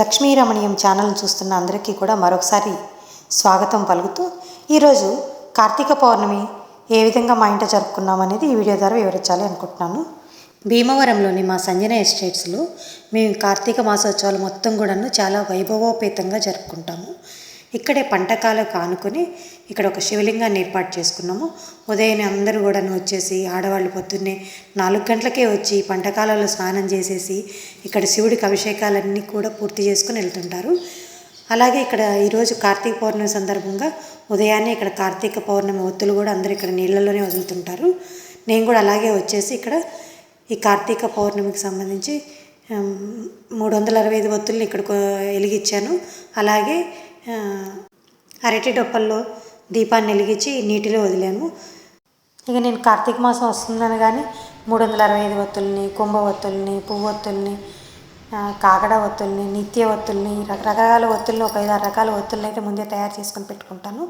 లక్ష్మీరమణీయం ఛానల్ని చూస్తున్న అందరికీ కూడా మరొకసారి స్వాగతం పలుకుతూ ఈరోజు కార్తీక పౌర్ణమి ఏ విధంగా మా ఇంట జరుపుకున్నాం అనేది ఈ వీడియో ద్వారా వివరించాలి అనుకుంటున్నాను. భీమవరంలోని మా సంజన ఎస్టేట్స్లో మేము కార్తీక మాసోత్సవాలు మొత్తం కూడాను చాలా వైభవోపేతంగా జరుపుకుంటాము. ఇక్కడే పంటకాలకు కానుకొని ఇక్కడ ఒక శివలింగాన్ని ఏర్పాటు చేసుకున్నాము. ఉదయాన్నే అందరూ కూడా వచ్చేసి ఆడవాళ్ళు పొద్దున్నే నాలుగు గంటలకే వచ్చి పంటకాలలో స్నానం చేసేసి ఇక్కడ శివుడికి అభిషేకాలన్నీ కూడా పూర్తి చేసుకుని వెళ్తుంటారు. అలాగే ఇక్కడ ఈరోజు కార్తీక పౌర్ణమి సందర్భంగా ఉదయాన్నే ఇక్కడ కార్తీక పౌర్ణమి ఒత్తులు కూడా అందరూ ఇక్కడ నీళ్ళలోనే వదులుతుంటారు. నేను కూడా అలాగే వచ్చేసి ఇక్కడ ఈ కార్తీక పౌర్ణమికి సంబంధించి మూడు వందల అరవై ఐదు ఒత్తుల్ని ఇక్కడ వెలిగించాను అలాగే అరటి డొప్పల్లో దీపాన్ని వెలిగించి నీటిలో వదిలాను. ఇక నేను కార్తీక మాసం వస్తుందని కానీ మూడు వందల అరవై ఐదు ఒత్తుల్ని కుంభ ఒత్తుల్ని పువ్వు ఒత్తుల్ని కాకడ ఒత్తుల్ని నిత్య ఒత్తుల్ని రకరకాల ఒత్తుల్ని ఒక ఐదు ఆరు రకాల ఒత్తుల్ని అయితే ముందే తయారు చేసుకొని పెట్టుకుంటాను.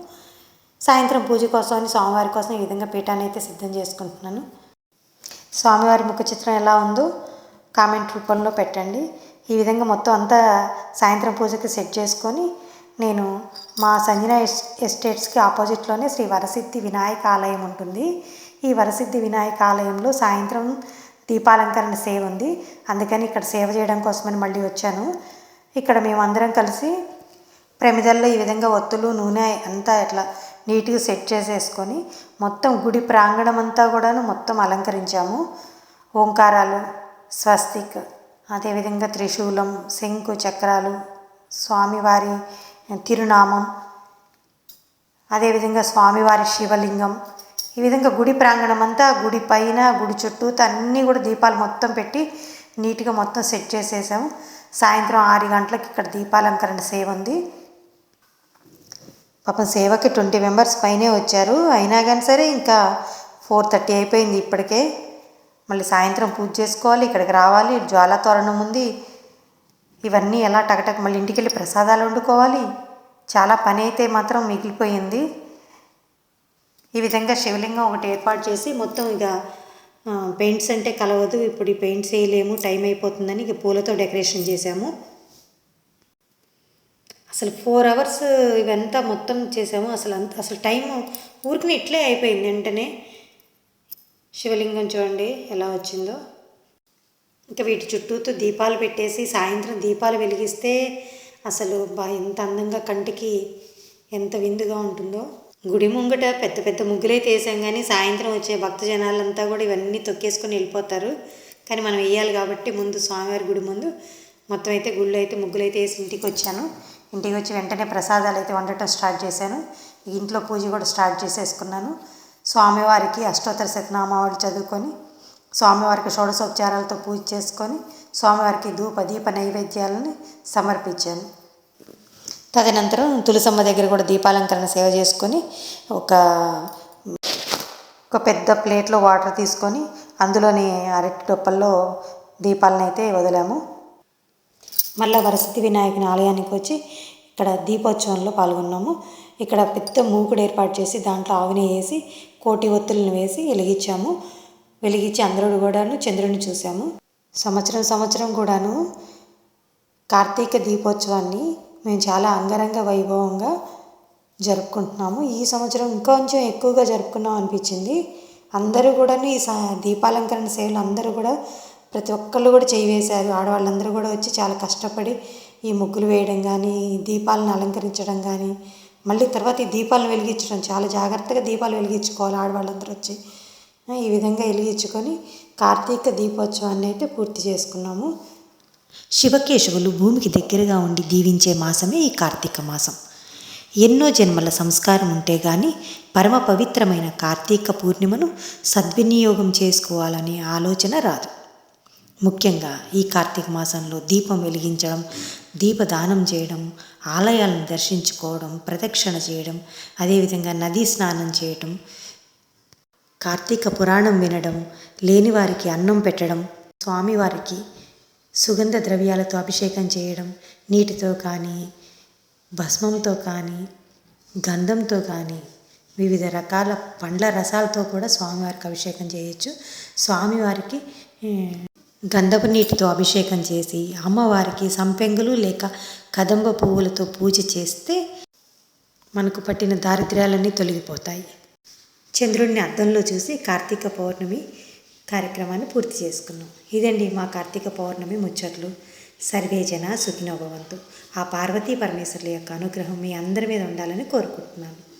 సాయంత్రం పూజ కోసం అని స్వామివారి కోసం ఈ విధంగా పీఠాన్ని అయితే సిద్ధం చేసుకుంటున్నాను. స్వామివారి ముఖ చిత్రం ఎలా ఉందో కామెంట్ రూపంలో పెట్టండి. ఈ విధంగా మొత్తం అంతా సాయంత్రం పూజకి సెట్ చేసుకొని నేను మా సంజన ఎస్టేట్స్కి ఆపోజిట్లోనే శ్రీ వరసిద్ధి వినాయక ఆలయం ఉంటుంది. ఈ వరసిద్ధి వినాయక ఆలయంలో సాయంత్రం దీపాలంకరణ సేవ ఉంది. అందుకని ఇక్కడ సేవ చేయడం కోసమని మళ్ళీ వచ్చాను. ఇక్కడ మేమందరం కలిసి ప్రమిదల్లో ఈ విధంగా ఒత్తులు నూనె అంతా ఇట్లా నీట్గా సెట్ చేసేసుకొని మొత్తం గుడి ప్రాంగణం అంతా కూడాను మొత్తం అలంకరించాము. ఓంకారాలు స్వస్తిక్ అదేవిధంగా త్రిశూలం శంకు చక్రాలు స్వామివారి తిరునామం అదేవిధంగా స్వామివారి శివలింగం ఈ విధంగా గుడి ప్రాంగణం అంతా గుడి పైన గుడి చుట్టూ అన్నీ కూడా దీపాలు మొత్తం పెట్టి నీట్గా మొత్తం సెట్ చేసేసాము. సాయంత్రం ఆరు గంటలకు ఇక్కడ దీపాలంకరణ సేవ ఉంది. పాపం సేవకి ట్వంటీ మెంబర్స్ పైనే వచ్చారు. అయినా కానీ సరే ఇంకా ఫోర్ థర్టీ అయిపోయింది ఇప్పటికే. మళ్ళీ సాయంత్రం పూజ చేసుకోవాలి ఇక్కడికి రావాలి జ్వాలా తోరణం ఉంది. ఇవన్నీ ఎలా టకటక మళ్ళీ ఇంటికి వెళ్ళి ప్రసాదాలు వండుకోవాలి? చాలా పని అయితే మాత్రం మిగిలిపోయింది. ఈ విధంగా శివలింగం ఒకటి ఏర్పాటు చేసి మొత్తం ఇక పెయింట్స్ అంటే కలవదు. ఇప్పుడు ఈ పెయింట్స్ వేయలేము. టైం అయిపోతుందని ఇక పూలతో డెకరేషన్ చేశాము. అసలు ఫోర్ అవర్స్ ఇవంతా మొత్తం చేసాము అసలు అంత అసలు టైం ఊరికి ఇట్లే అయిపోయింది. వెంటనే శివలింగం చూడండి ఎలా వచ్చిందో. ఇంకా వీటి చుట్టూతో దీపాలు పెట్టేసి సాయంత్రం దీపాలు వెలిగిస్తే అసలు బా ఎంత అందంగా కంటికి ఎంత విందుగా ఉంటుందో. గుడి ముంగట పెద్ద పెద్ద ముగ్గులైతే వేసాం కానీ సాయంత్రం వచ్చే భక్త జనాలంతా కూడా ఇవన్నీ తొక్కేసుకొని వెళ్ళిపోతారు. కానీ మనం వేయాలి కాబట్టి ముందు స్వామివారి గుడి ముందు మొత్తం అయితే గుళ్ళు అయితే ముగ్గులు అయితే వేసి ఇంటికి వచ్చాను. ఇంటికి వచ్చి వెంటనే ప్రసాదాలు అయితే వండటం స్టార్ట్ చేశాను. ఇంట్లో పూజ కూడా స్టార్ట్ చేసేసుకున్నాను. స్వామివారికి అష్టోత్తర శతనామావళి చదువుకొని స్వామివారికి షోడశోపచారాలతో పూజ చేసుకొని స్వామివారికి ధూప దీప నైవేద్యాలని సమర్పించాను. తదనంతరం తులసమ్మ దగ్గర కూడా దీపాలంకరణ సేవ చేసుకొని ఒక ఒక పెద్ద ప్లేట్లో వాటర్ తీసుకొని అందులోని అరటి డొప్పల్లో దీపాలను అయితే వదిలాము. మళ్ళా వరసతి వినాయకుని ఆలయానికి వచ్చి ఇక్కడ దీపోత్సవంలో పాల్గొన్నాము. ఇక్కడ పెద్ద మూకుడు ఏర్పాటు చేసి దాంట్లో ఆవుని వేసి కోటి ఒత్తులను వేసి వెలిగించాము. వెలిగించి అందరూ కూడాను చంద్రుడిని చూసాము సంవత్సరం సంవత్సరం కూడాను కార్తీక దీపోత్సవాన్ని మేము చాలా అంగరంగ వైభవంగా జరుపుకుంటున్నాము. ఈ సంవత్సరం ఇంకొంచెం ఎక్కువగా జరుపుకున్నాం అనిపించింది. అందరూ కూడాను ఈ సా దీపాలంకరణ సేవలు అందరూ కూడా ప్రతి ఒక్కళ్ళు కూడా చేయి వేశారు. ఆడవాళ్ళందరూ కూడా వచ్చి చాలా కష్టపడి ఈ ముగ్గులు వేయడం కానీ దీపాలను అలంకరించడం కానీ మళ్ళీ తర్వాత ఈ దీపాలను వెలిగించడం చాలా జాగ్రత్తగా దీపాలు వెలిగించుకోవాలి ఆడవాళ్ళందరూ వచ్చి. ఈ విధంగా వెలిగించుకొని కార్తీక దీపోత్సవాన్ని అయితే పూర్తి చేసుకున్నాము. శివకేశవులు భూమికి దగ్గరగా ఉండి దీవించే మాసమే ఈ కార్తీక మాసం. ఎన్నో జన్మల సంస్కారం ఉంటే గాని పరమ పవిత్రమైన కార్తీక పూర్ణిమను సద్వినియోగం చేసుకోవాలనే ఆలోచన రాదు. ముఖ్యంగా ఈ కార్తీక మాసంలో దీపం వెలిగించడం దీపదానం చేయడం ఆలయాలను దర్శించుకోవడం ప్రదక్షిణ చేయడం అదేవిధంగా నదీ స్నానం చేయడం కార్తీక పురాణం వినడం లేనివారికి అన్నం పెట్టడం స్వామివారికి సుగంధ ద్రవ్యాలతో అభిషేకం చేయడం నీటితో కానీ భస్మంతో కానీ గంధంతో కానీ వివిధ రకాల పండ్ల రసాలతో కూడా స్వామివారికి అభిషేకం చేయొచ్చు. స్వామివారికి గంధపు నీటితో అభిషేకం చేసి అమ్మవారికి సంపెంగులు లేక కదంబ పువ్వులతో పూజ చేస్తే మనకు పట్టిన దారిద్ర్యాలన్నీ తొలగిపోతాయి. చంద్రుడిని అద్దంలో చూసి కార్తీక పౌర్ణమి కార్యక్రమాన్ని పూర్తి చేసుకున్నాం. ఇదండి మా కార్తీక పౌర్ణమి ముచ్చట్లు. సర్వే జన సుఖినోభవంతు ఆ పార్వతీ పరమేశ్వరుల యొక్క అనుగ్రహం మీ అందరి మీద ఉండాలని కోరుకుంటున్నాను.